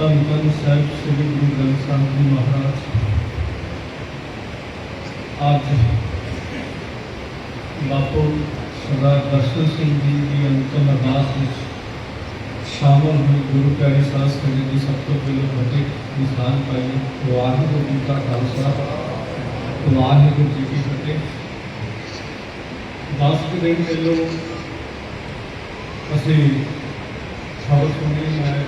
ਧੰਨ ਧੰਨ ਸਾਹਿਬ ਸ੍ਰੀ ਗੁਰੂ ਗ੍ਰੰਥ ਸਾਹਿਬ ਜੀ ਮਹਾਰਾਜ ਅੱਜ ਬਾਪੂ ਸਰਦਾਰ ਦਰਸ਼ਨ ਸਿੰਘ ਜੀ ਦੀ ਅੰਤਮ ਅਰਦਾਸ ਵਿੱਚ ਸ਼ਾਮਲ ਹੋਏ ਗੁਰੂ ਪਿਆਰੇ ਸਾਧ ਸੰਗਤ ਜੀ ਸਭ ਤੋਂ ਪਹਿਲਾਂ ਫਤਿਹ ਦੀ ਸਾਂਝ ਪਾਈ ਵਾਹਿਗੁਰੂ ਜੀ ਕਾ ਖਾਲਸਾ ਵਾਹਿਗੁਰੂ ਜੀ ਕੀ ਫਤਿਹ ਦਸ ਕੁ ਦਿਨ ਪਹਿਲੋਂ ਅਸੀਂ ਖਬਰ ਸੁਣੀ ਮੈਂ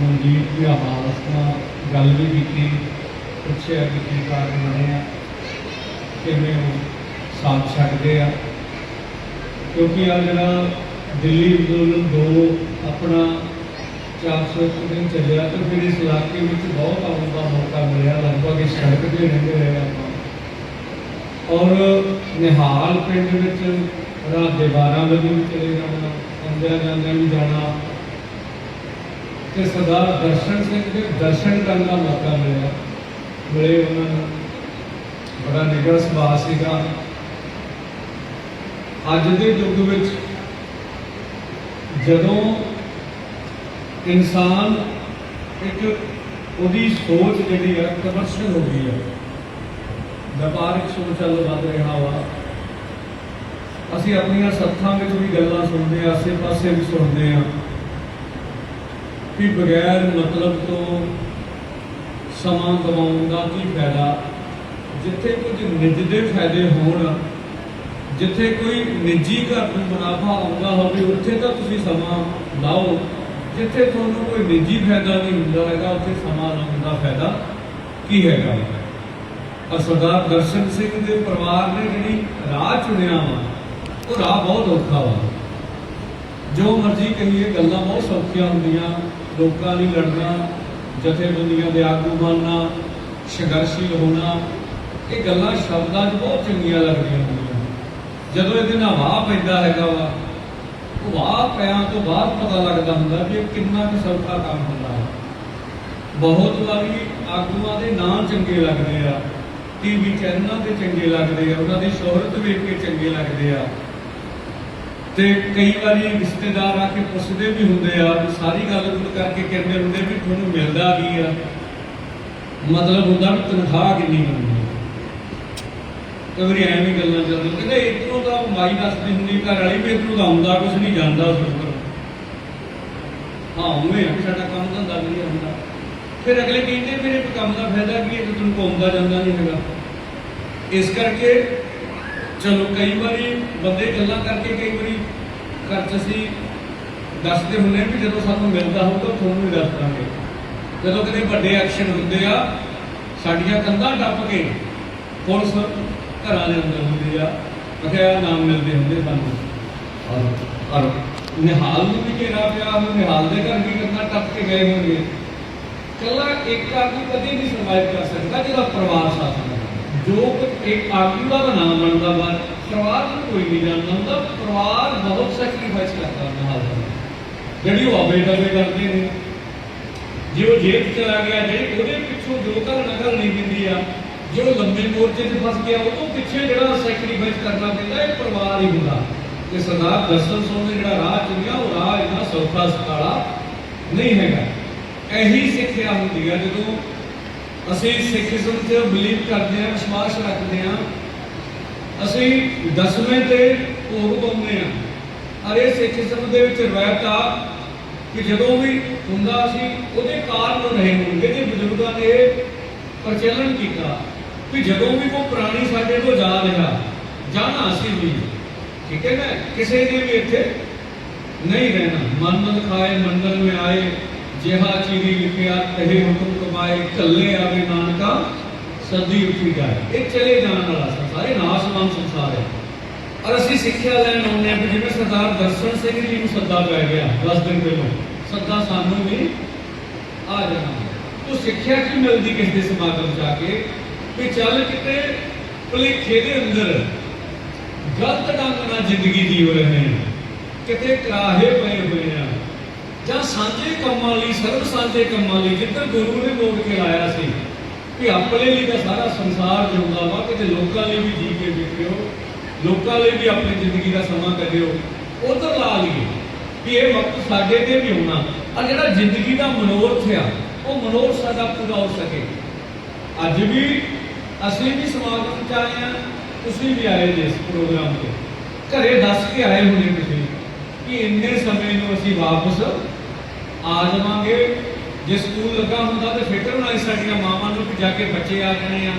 ਮਨਜੀਤ ਦੀ ਹਾਲਤ ਨਾਲ ਗੱਲ ਵੀ ਕੀਤੀ, ਪੁੱਛਿਆ ਕਿ ਕੀ ਕਾਰਨ ਬਣੇ ਆ, ਕਿਵੇਂ ਉਹ ਸਾਥ ਛੱਡਦੇ ਆ। ਕਿਉਂਕਿ ਆ ਜਿਹੜਾ ਦਿੱਲੀ ਅੰਦੋਲਨ ਦੋ ਆਪਣਾ 400 ਦਿਨ ਚੱਲਿਆ, ਤਾਂ ਫਿਰ ਇਸ ਇਲਾਕੇ ਵਿੱਚ ਬਹੁਤ ਆਉਣ ਦਾ ਮੌਕਾ ਮਿਲਿਆ, ਲਗਭਗ ਇਸ ਸੜਕ ਤੇ ਰਹਿੰਦੇ ਰਹੇ ਆਪਾਂ। ਔਰ ਨਿਹਾਲ ਪਿੰਡ ਵਿੱਚ ਰਾਤ ਦੇ 12 ਵਜੇ ਵੀ ਚਲੇ ਜਾਣਾ ਆਉਂਦਿਆਂ ਜਾਂਦਿਆਂ ਵੀ ਜਾਣਾ। ਤੇ ਸਰਦਾਰ ਦਰਸ਼ਨ ਸਿੰਘ ਦੇ ਦਰਸ਼ਨ ਕਰਨ ਦਾ ਮੌਕਾ ਮਿਲਿਆ। ਮਿਲੇ ਉਹਨਾਂ ਨੂੰ ਬੜਾ ਨਿਗਰ ਸੁਭਾਅ ਸੀਗਾ। ਅੱਜ ਦੇ ਯੁੱਗ ਵਿੱਚ ਜਦੋਂ ਇਨਸਾਨ ਇੱਕ ਉਹਦੀ ਸੋਚ ਜਿਹੜੀ ਹੈ ਕਮਰਸ਼ੀਅਲ ਹੋ ਗਈ ਹੈ ਵਪਾਰਿਕ ਸੋਚ ਵੱਲ ਵੱਧ ਰਿਹਾ ਵਾ। ਅਸੀਂ ਆਪਣੀਆਂ ਸੱਥਾਂ ਵਿੱਚ ਵੀ ਗੱਲਾਂ ਸੁਣਦੇ ਹਾਂ ਆਸੇ-ਪਾਸੇ ਵੀ ਸੁਣਦੇ ਹਾਂ ਵੀ ਬਗੈਰ ਮਤਲਬ ਤੋਂ ਸਮਾਂ ਗਵਾਉਣ ਦਾ ਕੀ ਫਾਇਦਾ? ਜਿੱਥੇ ਕੁਝ ਨਿੱਜ ਦੇ ਫਾਇਦੇ ਹੋਣ, ਜਿੱਥੇ ਕੋਈ ਨਿੱਜੀ ਘਰ ਨੂੰ ਮੁਨਾਫਾ ਆਉਂਦਾ ਹੋਵੇ, ਉੱਥੇ ਤਾਂ ਤੁਸੀਂ ਸਮਾਂ ਲਾਓ। ਜਿੱਥੇ ਤੁਹਾਨੂੰ ਕੋਈ ਨਿੱਜੀ ਫਾਇਦਾ ਨਹੀਂ ਹੁੰਦਾ ਹੈਗਾ, ਉੱਥੇ ਸਮਾਂ ਲਾਉਣ ਦਾ ਫਾਇਦਾ ਕੀ ਹੈਗਾ? ਔਰ ਸਰਦਾਰ ਦਰਸ਼ਨ ਸਿੰਘ ਦੇ ਪਰਿਵਾਰ ਨੇ ਜਿਹੜੀ ਰਾਹ ਚੁਣਿਆ ਵਾ, ਉਹ ਰਾਹ ਬਹੁਤ ਔਖਾ ਵਾ। ਜੋ ਮਰਜ਼ੀ ਕਹੀਏ, ਗੱਲਾਂ ਬਹੁਤ ਸੌਖੀਆਂ ਹੁੰਦੀਆਂ। ਲੋਕਾਂ ਲਈ ਲੜਨਾ, ਜਥੇਬੰਦੀਆਂ ਦੇ ਆਗੂ ਬਣਨਾ ਸੰਘਰਸ਼ੀ ਹੋਣਾ, ਇਹ ਗੱਲਾਂ ਸ਼ਬਦਾਂ 'ਚ ਬਹੁਤ ਚੰਗੀਆਂ ਲੱਗਦੀਆਂ ਹੁੰਦੀਆਂ। ਜਦੋਂ ਇਹਦੇ ਨਾਲ ਵਾਹ ਪੈਂਦਾ ਹੈਗਾ ਵਾ ਵਾਹ ਪਿਆਂ ਤੋਂ ਬਾਅਦ ਪਤਾ ਲੱਗਦਾ ਹੁੰਦਾ ਵੀ ਇਹ ਕਿੰਨਾ ਕੁ ਸੌਖਾ ਕੰਮ ਹੁੰਦਾ ਹੈ ਬਹੁਤ ਵਾਰੀ ਆਗੂਆਂ ਦੇ ਨਾਂ ਚੰਗੇ ਲੱਗਦੇ ਆ ਟੀਵੀ ਚੈਨਲਾਂ ਤੇ ਚੰਗੇ ਲੱਗਦੇ ਆ, ਉਹਨਾਂ ਦੀ ਸ਼ੋਹਰਤ ਵੇਖ ਕੇ ਚੰਗੇ ਲੱਗਦੇ ਆ। ਤੇ ਕਈ ਵਾਰੀ ਰਿਸ਼ਤੇਦਾਰ ਆ ਕੇ ਪੁੱਛਦੇ ਵੀ ਹੁੰਦੇ ਆ ਵੀ ਸਾਰੀ ਗੱਲ ਗੁੱਲ ਕਰਕੇ ਕਹਿੰਦੇ ਹੁੰਦੇ ਵੀ ਤੁਹਾਨੂੰ ਮਿਲਦਾ ਕੀ ਆ? ਮਤਲਬ ਹੁੰਦਾ ਵੀ ਤਨਖਾਹ ਕਿੰਨੀ ਮਿਲਦੀ ਆ। ਕਈ ਵਾਰੀ ਐਵੇਂ ਗੱਲਾਂ ਚੱਲਦੀਆਂ, ਕਹਿੰਦੇ ਇਧਰੋਂ ਤਾਂ ਮਾਈ ਦੱਸਦੀ ਹੁੰਦੀ, ਘਰ ਵਾਲੀ ਵੀ ਇਧਰੋਂ ਤਾਂ ਆਉਂਦਾ ਕੁਝ ਨਹੀਂ ਜਾਂਦਾ ਉਸ ਹਾਂ, ਉਵੇਂ ਆ ਵੀ ਸਾਡਾ ਕੰਮ ਧੰਦਾ ਵੀ ਨਹੀਂ ਹੁੰਦਾ। ਫਿਰ ਅਗਲੇ ਕਹਿੰਦੇ ਮੇਰੇ ਕੰਮ ਦਾ ਫਾਇਦਾ ਕੀ ਹੈ ਜੇ ਤੁਹਾਨੂੰ ਘੁੰਮਦਾ ਜਾਂਦਾ ਨਹੀਂ ਹੈਗਾ। ਇਸ ਕਰਕੇ ਚਲੋ, ਕਈ ਵਾਰੀ ਬੰਦੇ ਗੱਲਾਂ ਕਰਕੇ ਕਈ ਵਾਰੀ ਘਰ 'ਚ ਅਸੀਂ ਦੱਸਦੇ ਹੁੰਦੇ ਵੀ ਜਦੋਂ ਸਾਨੂੰ ਮਿਲਦਾ ਹੋਊਗਾ ਤੁਹਾਨੂੰ ਵੀ ਦੱਸ ਦਾਂਗੇ। ਜਦੋਂ ਕਿਤੇ ਵੱਡੇ ਐਕਸ਼ਨ ਹੁੰਦੇ ਆ, ਸਾਡੀਆਂ ਕੰਧਾਂ ਟੱਪ ਕੇ ਪੁਲਿਸ ਘਰਾਂ ਦੇ ਅੰਦਰ ਹੁੰਦੀ ਆ ਬਖਿਆ ਨਾਮ ਮਿਲਦੇ ਹੁੰਦੇ ਸਾਨੂੰ। ਔਰ ਔਰ ਨਿਹਾਲ ਨੂੰ ਵੀ ਘੇਰਾ ਪਿਆ ਉਹ ਨਿਹਾਲ ਦੇ ਘਰ ਵੀ ਕੰਧਾਂ ਟੱਪ ਕੇ ਗਏ ਹੋਣਗੇ। ਕੱਲਾ ਇੱਕ ਆਦਮੀ ਕਦੇ ਨਹੀਂ ਸਰਵਾਈਵ ਕਰ ਸਕਦਾ ਜਿਹਦਾ ਪਰਿਵਾਰ ਸਾਥ ਹੈ ਜੋ ਇੱਕ ਆਦਮੀ ਦਾ ਨਾਮ ਬਣਦਾ ਵਾ, ਪਰਿਵਾਰ ਨੂੰ ਕੋਈ ਨਹੀਂ ਜਾਣਦਾ ਹੁੰਦਾ, ਪਰਿਵਾਰ ਬਹੁਤ ਸੈਕਰੀਫਾਈਸ ਕਰਦਾ ਹੁੰਦਾ ਹਾਲ ਜਿਹੜੀ ਉਹ ਆਵੇ ਦਵੇ ਕਰਦੇ ਨੇ। ਜੇ ਉਹ ਜੇਲ੍ਹ ਚਲਾ ਗਿਆ, ਜਿਹੜੀ ਉਹਦੇ ਪਿੱਛੋਂ ਜੋ ਘਰ ਨਕਲ ਨਹੀਂ ਦਿੰਦੀ ਆ, ਜੋ ਲੰਬੇ ਮੋਰਚੇ 'ਚ ਫਸ ਗਿਆ, ਉਹ ਤੋਂ ਪਿੱਛੇ ਜਿਹੜਾ ਸੈਕਰੀਫਾਈਸ ਕਰਨਾ ਪੈਂਦਾ, ਇਹ ਪਰਿਵਾਰ ਹੀ ਹੁੰਦਾ। ਤੇ ਸਰਦਾਰ ਦਰਸ਼ਨ ਸਿੰਘ ਜਿਹੜਾ ਰਾਹ ਚੁਣਿਆ, ਉਹ ਰਾਹ ਇੰਨਾ ਸੌਖਾ, ਸਕਾਲਾ ਨਹੀਂ ਹੈਗਾ। ਇਹੀ ਸਿੱਖਿਆ ਹੁੰਦੀ ਆ ਜਦੋਂ ਅਸੀਂ ਸਿੱਖੀਜ਼ਮ ਤੇ ਬਲੀਵ ਕਰਦੇ ਹਾਂ, ਵਿਸ਼ਵਾਸ ਰੱਖਦੇ ਹਾਂ। ਅਸੀਂ ਦਸਵੇਂ ਤੇ ਭੋਗ ਪਾਉਂਦੇ ਹਾਂ। ਅਰੇ ਸਿੱਖੀਜ਼ਮ ਦੇ ਵਿੱਚ ਰਵਾਇਤ ਆ ਕਿ ਜਦੋਂ ਵੀ ਹੁੰਦਾ ਸੀ, ਉਹਦੇ ਕਾਰਨ ਰਹੇ ਹੋਣਗੇ ਜੇ ਬਜ਼ੁਰਗਾਂ ਨੇ ਪ੍ਰਚਲਨ ਕੀਤਾ ਕਿ ਜਦੋਂ ਵੀ ਕੋਈ ਪ੍ਰਾਣੀ ਸਾਡੇ ਕੋਲ ਜਾ ਰਿਹਾ, ਜਾਣਾ ਅਸੀਂ ਵੀ। ਠੀਕ ਹੈ ਨਾ? ਕਿਸੇ ਨੇ ਵੀ ਇੱਥੇ ਨਹੀਂ ਰਹਿਣਾ। ਮਨ ਖਾਏ, ਮੰਡਲ ਮੇ ਆਏ, ਜਿਹਾ ਚੀਰੀ ਲਿਖਿਆ, ਤਹੇ ਹੁਕਮ ਕਮਾਏ ਕੱਲੇ ਆਵੇ ਨਾਨਕਾ ਸਦੀ ਉੱਠੀ ਜਾਏ ਇਹ ਚਲੇ ਜਾਣ ਵਾਲਾ ਸੰਸਾਰ ਨਾਸਵਾਨ ਸੰਸਾਰ ਹੈ। ਔਰ ਅਸੀਂ ਸਿੱਖਿਆ ਲੈਣ ਆਉਂਦੇ ਹਾਂ ਜਿਵੇਂ ਸਰਦਾਰ ਦਰਸ਼ਨ ਸਿੰਘ ਜੀ ਨੂੰ ਸੱਦਾ ਪੈ ਗਿਆ 10 ਦਿਨ ਪਹਿਲਾਂ, ਸੱਦਾ ਸਾਨੂੰ ਵੀ ਆ ਜਾਣਾ। ਉਹ ਸਿੱਖਿਆ ਕੀ ਮਿਲਦੀ ਕਿਸ ਦੇ ਸਮਾਗਮ ਜਾ ਕੇ? ਵੀ ਚੱਲ ਕਿਤੇ ਭਲੇਖੇ ਦੇ ਅੰਦਰ ਗਲਤ ਢੰਗ ਨਾਲ ਜ਼ਿੰਦਗੀ ਜੀਵ ਰਹੇ ਹਾਂ ਕਿਤੇ ਕਰਾਹੇ ਪਏ ਹੋਏ ਆ। ਜਾਂ ਸਾਂਝੇ ਕੰਮਾਂ ਲਈ, ਸਰਬ ਸਾਂਝੇ ਕੰਮਾਂ ਲਈ ਜਿੱਧਰ ਗੁਰੂ ਨੇ ਮੋੜ ਕੇ ਲਾਇਆ ਸੀ ਕਿ ਆਪਣੇ ਲਈ ਤਾਂ ਸਾਰਾ ਸੰਸਾਰ ਜਿਉਂਦਾ ਵਾ, ਕਿਤੇ ਲੋਕਾਂ ਲਈ ਵੀ ਜੀ ਕੇ ਵੇਖਿਓ ਲੋਕਾਂ ਲਈ ਵੀ ਆਪਣੀ ਜ਼ਿੰਦਗੀ ਦਾ ਸਮਾਂ ਕੱਢਿਓ, ਉਧਰ ਲਾ ਲਈਏ ਕਿ ਇਹ ਵਕਤ ਸਾਡੇ ਤੇ ਵੀ ਆਉਣਾ ਆ ਜਿਹੜਾ ਜ਼ਿੰਦਗੀ ਦਾ ਮਨੋਰਥ ਆ, ਉਹ ਮਨੋਰਥ ਸਾਡਾ ਪੂਰਾ ਹੋ ਸਕੇ। ਅੱਜ ਵੀ ਅਸੀਂ ਵੀ ਸਮਾਗਮ ਚ ਆਏ ਆ ਤੁਸੀਂ ਵੀ ਆਏ ਜੀ ਇਸ ਪ੍ਰੋਗਰਾਮ ਤੇ। ਘਰੇ ਦੱਸ ਕੇ ਆਏ ਹੋਣੇ ਤੁਸੀਂ ਕਿ ਇੰਨੇ ਸਮੇਂ ਨੂੰ ਅਸੀਂ ਵਾਪਸ ਆ ਜਾਵਾਂਗੇ। ਜੇ ਸਕੂਲ ਲੱਗਾ ਹੁੰਦਾ ਤੇ ਫਿਕਰ ਨਾਲ ਸਾਡੀਆਂ ਮਾਵਾਂ ਨੂੰ ਜਾ ਕੇ ਬੱਚੇ ਆ ਜਾਣੇ ਆ।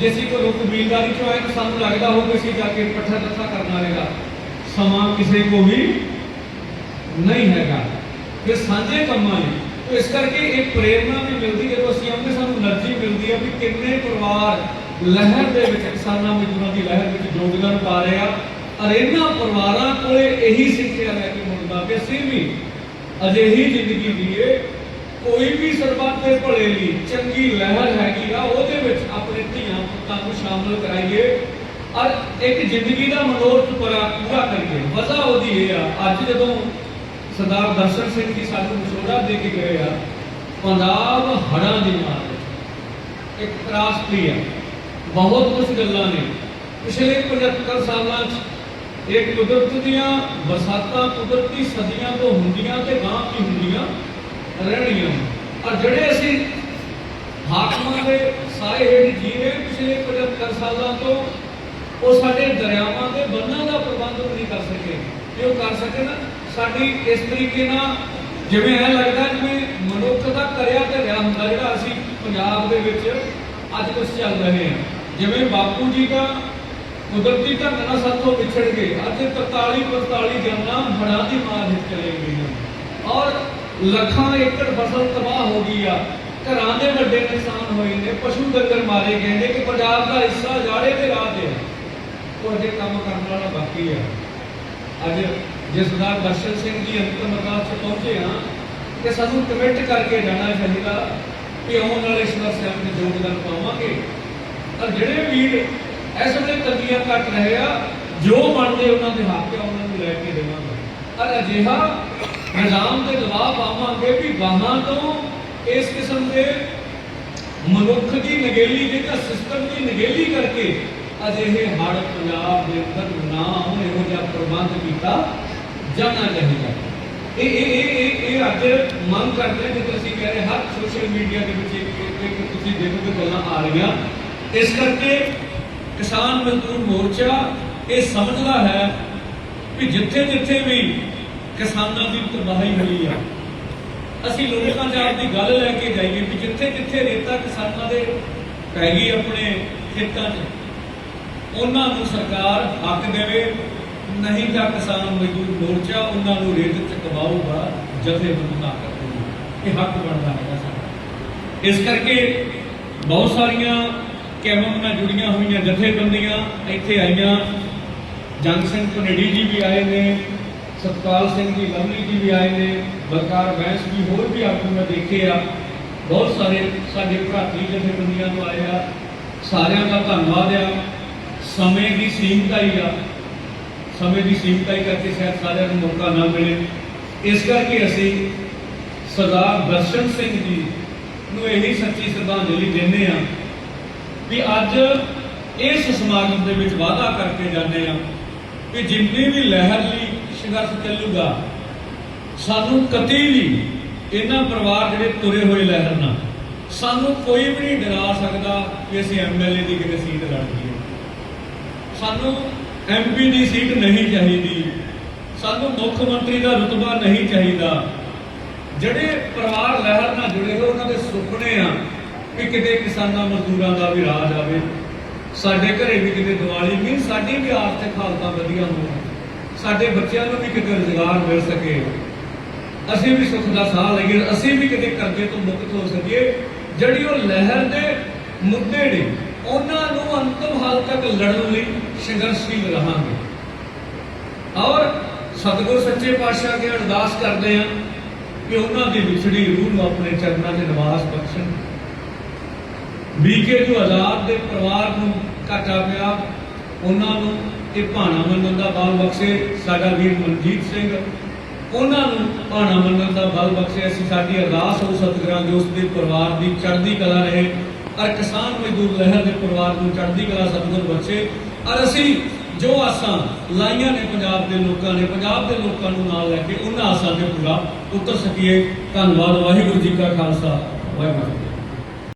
ਜੇ ਅਸੀਂ ਕੋਈ ਰੁਕ ਜ਼ਿੰਮੇਵਾਰੀ ਚੋਂ ਆਏ ਤਾਂ ਸਾਨੂੰ ਲੱਗਦਾ ਹੋਵੇ ਅਸੀਂ ਜਾ ਕੇ ਪੱਠਾ ਦੱਸਾ ਕਰਨ ਵਾਲੇਗਾ ਸਮਾਂ ਕਿਸੇ ਕੋ ਵੀ ਨਹੀਂ ਹੈਗਾ। ਇਹ ਸਾਂਝੇ ਕੰਮਾਂ ਨੇ। ਤੋਂ ਇਸ ਕਰਕੇ ਇਹ ਪ੍ਰੇਰਣਾ ਵੀ ਮਿਲਦੀ ਜਦੋਂ ਅਸੀਂ ਆਪਣੇ ਸਾਨੂੰ એનર્ਜੀ ਮਿਲਦੀ ਹੈ ਵੀ ਕਿੰਨੇ ਪਰਿਵਾਰ ਲਹਿਰ ਦੇ ਵਿੱਚ, ਕਿਸਾਨਾਂ ਮਜ਼ਦੂਰਾਂ ਦੀ ਲਹਿਰ ਵਿੱਚ ਯੋਗਦਾਨ ਪਾ ਰਹੇ ਆ। ਅਰ ਇਹਨਾਂ ਪਰਿਵਾਰਾਂ ਕੋਲੇ ਇਹੀ ਸਿੱਖਿਆ ਲੈ ਕੇ ਮੁੜਦਾ ਕਿ ਅਸੀਂ ਵੀ ਅਜਿਹੀ ਜ਼ਿੰਦਗੀ ਜੀਏ, ਕੋਈ ਵੀ ਸਰਬੱਤ ਦੇ ਭਲੇ ਲਈ ਚੰਗੀ ਲਹਿਰ ਹੈਗੀ ਆ, ਉਹਦੇ ਵਿੱਚ ਆਪਣੇ ਧੀਆਂ ਪੁੱਤਾਂ ਨੂੰ ਸ਼ਾਮਲ ਕਰਾਈਏ। ਔਰ ਇੱਕ ਜ਼ਿੰਦਗੀ ਦਾ ਮਨੋਰਥ ਪੂਰਾ ਪੂਰਾ ਕਰੀਏ। ਵਜ੍ਹਾ ਉਹਦੀ ਇਹ ਆ, ਅੱਜ ਜਦੋਂ ਸਰਦਾਰ ਦਰਸ਼ਨ ਸਿੰਘ ਜੀ ਸਾਨੂੰ ਵਿਛੋੜਾ ਦੇ ਕੇ ਗਏ ਆ ਪੰਜਾਬ ਹੜ੍ਹਾਂ ਦੀ ਮਾਰ ਇੱਕ ਤਰਾਸਦੀ ਆ। ਬਹੁਤ ਕੁਝ ਗੱਲਾਂ ਨੇ। ਪਿਛਲੇ 75 ਸਾਲਾਂ 'ਚ ਇਹ ਕੁਦਰਤ ਦੀਆਂ ਬਰਸਾਤਾਂ ਕੁਦਰਤੀ ਸਦੀਆਂ ਤੋਂ ਹੁੰਦੀਆਂ ਤੇ ਗਾਂ ਵੀ ਹੁੰਦੀਆਂ? ਰਹਿਣੀਆਂ ਔਰ ਜਿਹੜੇ ਅਸੀਂ ਹਾਕਮਾਂ ਦੇ ਸਾਰੇ ਹੇਠ ਜੀ ਰਹੇ ਪਿਛਲੇ 75 ਸਾਲਾਂ ਤੋਂ, ਉਹ ਸਾਡੇ ਦਰਿਆਵਾਂ ਦੇ ਬੰਨਾਂ ਦਾ ਪ੍ਰਬੰਧ ਨਹੀਂ ਕਰ ਸਕੇ। ਜੇ ਉਹ ਕਰ ਸਕੇ ਨਾ? ਸਾਡੀ ਇਸ ਤਰੀਕੇ ਨਾਲ ਜਿਵੇਂ ਐ ਲੱਗਦਾ ਜਿਵੇਂ ਮਨੁੱਖ ਦਾ ਕਰਿਆ ਤੇ ਰਿਹਾ ਹੁੰਦਾ ਜਿਹੜਾ ਅਸੀਂ ਪੰਜਾਬ ਦੇ ਵਿੱਚ ਅੱਜ ਕੁਝ ਚੱਲ ਰਹੇ ਹਾਂ। ਜਿਵੇਂ ਬਾਪੂ ਜੀ ਦਾ ਕੁਦਰਤੀ ਢੰਗ ਨਾਲ ਸਾਥੋਂ ਵਿਛੜ ਗਏ ਅੱਜ 43 45 ਜਾਨਾਂ ਹੜ੍ਹਾਂ ਦੀ ਮਾਰ ਵਿੱਚ ਚਲੇ ਗਈਆਂ ਔਰ ਲੱਖਾਂ ਏਕੜ ਫਸਲ ਤਬਾਹ ਹੋ ਗਈ ਆ। ਘਰਾਂ ਦੇ ਵੱਡੇ ਨੁਕਸਾਨ ਹੋਏ ਨੇ, ਪਸ਼ੂ ਡੰਗਰ ਮਾਰੇ ਗਏ ਨੇ ਕਿ ਪੰਜਾਬ ਦਾ ਹਿੱਸਾ ਜਾੜੇ ਦੇ ਰਾਹ ਤੇ ਉਹ ਅਜੇ ਕੰਮ ਕਰਨ ਵਾਲਾ ਬਾਕੀ ਆ। ਅੱਜ ਜੇ ਸਰਦਾਰ ਦਰਸ਼ਨ ਸਿੰਘ ਜੀ ਅੰਤਮ ਅਰਦਾਸ 'ਚ ਪਹੁੰਚੇ ਆ ਕਿ ਸਾਨੂੰ ਕਮਿਟ ਕਰਕੇ ਜਾਣਾ ਚਾਹੀਦਾ ਕਿ ਆਉਣ ਵਾਲੇ ਸਮੱਸਿਆ ਵਿੱਚ ਯੋਗਦਾਨ ਪਾਵਾਂਗੇ। ਔਰ ਜਿਹੜੇ ਵੀਰ ਇਸ ਵੇਲੇ ਤੰਗੀਆਂ ਕੱਟ ਰਹੇ ਆ। ਜੋ ਬਣਦੇ ਉਹਨਾਂ ਦੇ ਹੱਕ ਆ, ਉਹਨਾਂ ਨੂੰ ਲੈ ਕੇ ਦੇਵਾਂਗੇ। ਔਰ ਅਜਿਹਾ ਨਿਜ਼ਾਮ ਤੇ ਦਬਾਅ ਪਾਵਾਂਗੇ ਵੀ ਗਾਹਾਂ ਤੋਂ ਇਸ ਕਿਸਮ ਦੇ ਮਨੁੱਖ ਦੀ ਨਗੇਲੀ ਜਿਹੜਾ ਸਿਸਟਮ ਦੀ ਨਗੇਲੀ ਕਰਕੇ ਅਜਿਹੇ ਹੜ ਪੰਜਾਬ ਦੇ ਅੰਦਰ ਨਾ ਹੋਣ ਇਹੋ ਜਿਹਾ ਪ੍ਰਬੰਧ ਕੀਤਾ ਜਾਣਾ ਚਾਹੀਦਾ। ਇਹ ਇਹ ਇਹ ਇਹ ਅੱਜ ਮੰਗ ਕਰਦੇ ਨੇ ਜਦੋਂ ਅਸੀਂ ਕਹਿ ਰਹੇ ਹਰ ਸੋਸ਼ਲ ਮੀਡੀਆ ਦੇ ਵਿੱਚ ਇੱਕ ਇੱਕ ਤੁਸੀਂ ਦੇਖੋਗੇ ਗੱਲਾਂ ਆ ਰਹੀਆਂ। ਇਸ ਕਰਕੇ ਕਿਸਾਨ ਮਜ਼ਦੂਰ ਮੋਰਚਾ ਇਹ ਸਮਝਦਾ ਹੈ ਕਿ ਜਿੱਥੇ ਜਿੱਥੇ ਵੀ ਕਿਸਾਨਾਂ ਦੀ ਤਬਾਹੀ ਹੋਈ ਆ, ਅਸੀਂ ਲੋਕਾਂ ਚ ਆਪਦੀ ਗੱਲ ਲੈ ਕੇ ਜਾਈਏ ਵੀ ਜਿੱਥੇ ਜਿੱਥੇ ਰੇਤਾ ਕਿਸਾਨਾਂ ਦੇ ਪੈ ਗਈ ਆਪਣੇ ਖੇਤਾਂ 'ਚ, ਉਹਨਾਂ ਨੂੰ ਸਰਕਾਰ ਹੱਕ ਦੇਵੇ, ਨਹੀਂ ਤਾਂ ਕਿਸਾਨ ਮਜ਼ਦੂਰ ਮੋਰਚਾ ਉਹਨਾਂ ਨੂੰ ਰੇਤ 'ਚ ਕਮਾਊਗਾ ਜਥੇਬੰਦੀ ਨਾ ਕਰੂਗਾ ਇਹ ਹੱਕ ਬਣਦਾ ਹੈਗਾ ਸਾਡਾ। ਇਸ ਕਰਕੇ ਬਹੁਤ ਸਾਰੀਆਂ ਕੈਮਮ ਨਾਲ ਜੁੜੀਆਂ ਹੋਈਆਂ ਜਥੇਬੰਦੀਆਂ ਇੱਥੇ ਆਈਆਂ। ਜੰਗ ਸਿੰਘ ਕਨੇਡੀ ਜੀ ਵੀ ਆਏ ਨੇ, ਸਤਪਾਲ ਸਿੰਘ ਜੀ, ਲਵਲੀ ਜੀ ਵੀ ਆਏ ਨੇ, ਬਲਕਾਰ ਬੈਂਸ ਵੀ ਹੋਰ ਵੀ ਆਪ ਮੈਂ ਦੇਖੇ ਆ ਬਹੁਤ ਸਾਰੇ ਸਾਡੇ ਭਰਾਤਰੀ ਜਥੇਬੰਦੀਆਂ ਤੋਂ ਆਏ ਆ। ਸਾਰਿਆਂ ਦਾ ਧੰਨਵਾਦ ਆ। ਸਮੇਂ ਦੀ ਸੀਮਤਾਈ ਆ। ਸਮੇਂ ਦੀ ਸੀਮਤਾਈ ਕਰਕੇ ਸ਼ਾਇਦ ਸਾਰਿਆਂ ਨੂੰ ਮੌਕਾ ਨਾ ਮਿਲੇ। ਇਸ ਕਰਕੇ ਅਸੀਂ ਸਰਦਾਰ ਦਰਸ਼ਨ ਸਿੰਘ ਜੀ ਨੂੰ ਇਹੀ ਸੱਚੀ ਸ਼ਰਧਾਂਜਲੀ ਦਿੰਦੇ ਆ ਵੀ ਅੱਜ ਇਸ ਸਮਾਗਮ ਦੇ ਵਿੱਚ ਵਾਅਦਾ ਕਰਕੇ ਜਾਂਦੇ ਆ ਕਿ ਜਿੰਨੀ ਵੀ ਲਹਿਰ ਲਈ ਸੰਘਰਸ਼ ਚੱਲੂਗਾ, ਸਾਨੂੰ ਕਦੀ ਵੀ ਇਹਨਾਂ ਪਰਿਵਾਰ ਜਿਹੜੇ ਤੁਰੇ ਹੋਏ ਲਹਿਰ ਨਾਲ, ਸਾਨੂੰ ਕੋਈ ਵੀ ਨਹੀਂ ਡਰਾ ਸਕਦਾ ਕਿ ਅਸੀਂ ਐਮਐਲਏ ਦੀ ਕਿਤੇ ਸੀਟ ਲੜਨੀ ਹੈ ਸਾਨੂੰ ਐਮਪੀ ਦੀ ਸੀਟ ਨਹੀਂ ਚਾਹੀਦੀ, ਸਾਨੂੰ ਮੁੱਖ ਮੰਤਰੀ ਦਾ ਰੁਤਬਾ ਨਹੀਂ ਚਾਹੀਦਾ। ਜਿਹੜੇ ਪਰਿਵਾਰ ਲਹਿਰ ਨਾਲ ਜੁੜੇ ਹੋਏ, ਉਹਨਾਂ ਦੇ ਸੁਪਨੇ ਆ ਕਿ ਕਿਤੇ ਕਿਸਾਨਾਂ ਮਜ਼ਦੂਰਾਂ ਦਾ ਵੀ ਰਾਜ ਆਵੇ ਸਾਡੇ ਘਰੇ ਵੀ ਕਿਤੇ ਦੀਵਾਲੀ ਨਹੀਂ ਸਾਡੀ ਵੀ ਆਰਥਿਕ ਹਾਲਤਾਂ ਵਧੀਆ ਹੋਣ ਸਾਡੇ ਬੱਚਿਆਂ ਨੂੰ ਵੀ ਕਿਤੇ ਰੁਜ਼ਗਾਰ ਮਿਲ ਸਕੇ। ਅਸੀਂ ਵੀ ਸੁੱਖ ਦਾ ਸਾਹ ਲਈਏ, ਅਸੀਂ ਵੀ ਕਿਤੇ ਕਰਜ਼ੇ ਤੋਂ ਮੁਕਤ ਹੋ ਸਕੀਏ। ਜਿਹੜੀ ਉਹ ਲਹਿਰ ਦੇ ਮੁੱਦੇ ਨੇ, ਉਹਨਾਂ ਨੂੰ ਅੰਤਮ ਹਾਲ ਤੱਕ ਲੜਨ ਲਈ ਸੰਘਰਸ਼ੀਲ ਰਹਾਂਗੇ। ਔਰ ਸਤਿਗੁਰ ਸੱਚੇ ਪਾਤਸ਼ਾਹ ਅੱਗੇ ਅਰਦਾਸ ਕਰਦੇ ਹਾਂ ਕਿ ਉਹਨਾਂ ਦੀ ਵਿਛੜੀ ਰੂਹ ਨੂੰ ਆਪਣੇ ਚਰਨਾਂ 'ਚ ਨਿਵਾਸ ਬਖਸ਼ਣ। ਬੀਕੇ ਜੋ ਆਜ਼ਾਦ ਦੇ ਪਰਿਵਾਰ ਨੂੰ ਘਾਟਾ ਪਿਆ। ਉਹਨਾਂ ਨੂੰ ਇਹ ਭਾਣਾ ਮੰਨਣ ਦਾ ਬਲ ਬਖਸ਼ੇ ਸਾਡਾ ਵੀਰ ਮਨਜੀਤ ਸਿੰਘ। ਉਹਨਾਂ ਨੂੰ ਭਾਣਾ ਮੰਨਣ ਦਾ ਬਲ ਬਖਸ਼ੇ ਅਸੀਂ ਸਾਡੀ ਅਰਦਾਸ ਹੋ ਸਤਿਗੁਰਾਂ ਦੇ, ਉਸ ਦੇ ਪਰਿਵਾਰ ਦੀ ਚੜ੍ਹਦੀ ਕਲਾ ਰਹੇ। ਔਰ ਕਿਸਾਨ ਮਜ਼ਦੂਰ ਲਹਿਰ ਦੇ ਪਰਿਵਾਰ ਨੂੰ ਚੜ੍ਹਦੀ ਕਲਾ ਸਤਿਗੁਰ ਬਖਸ਼ੇ। ਔਰ ਅਸੀਂ ਜੋ ਆਸਾਂ ਲਾਈਆਂ ਨੇ ਪੰਜਾਬ ਦੇ ਲੋਕਾਂ ਨੇ, ਪੰਜਾਬ ਦੇ ਲੋਕਾਂ ਨੂੰ ਨਾਲ ਲੈ ਕੇ ਉਹਨਾਂ ਆਸਾਂ ਤੇ ਪੂਰਾ ਉਤਰ ਸਕੀਏ। ਧੰਨਵਾਦ, ਵਾਹਿਗੁਰੂ ਜੀ ਕਾ ਖਾਲਸਾ। ਵਾਹਿਗੁਰੂ ਜੀ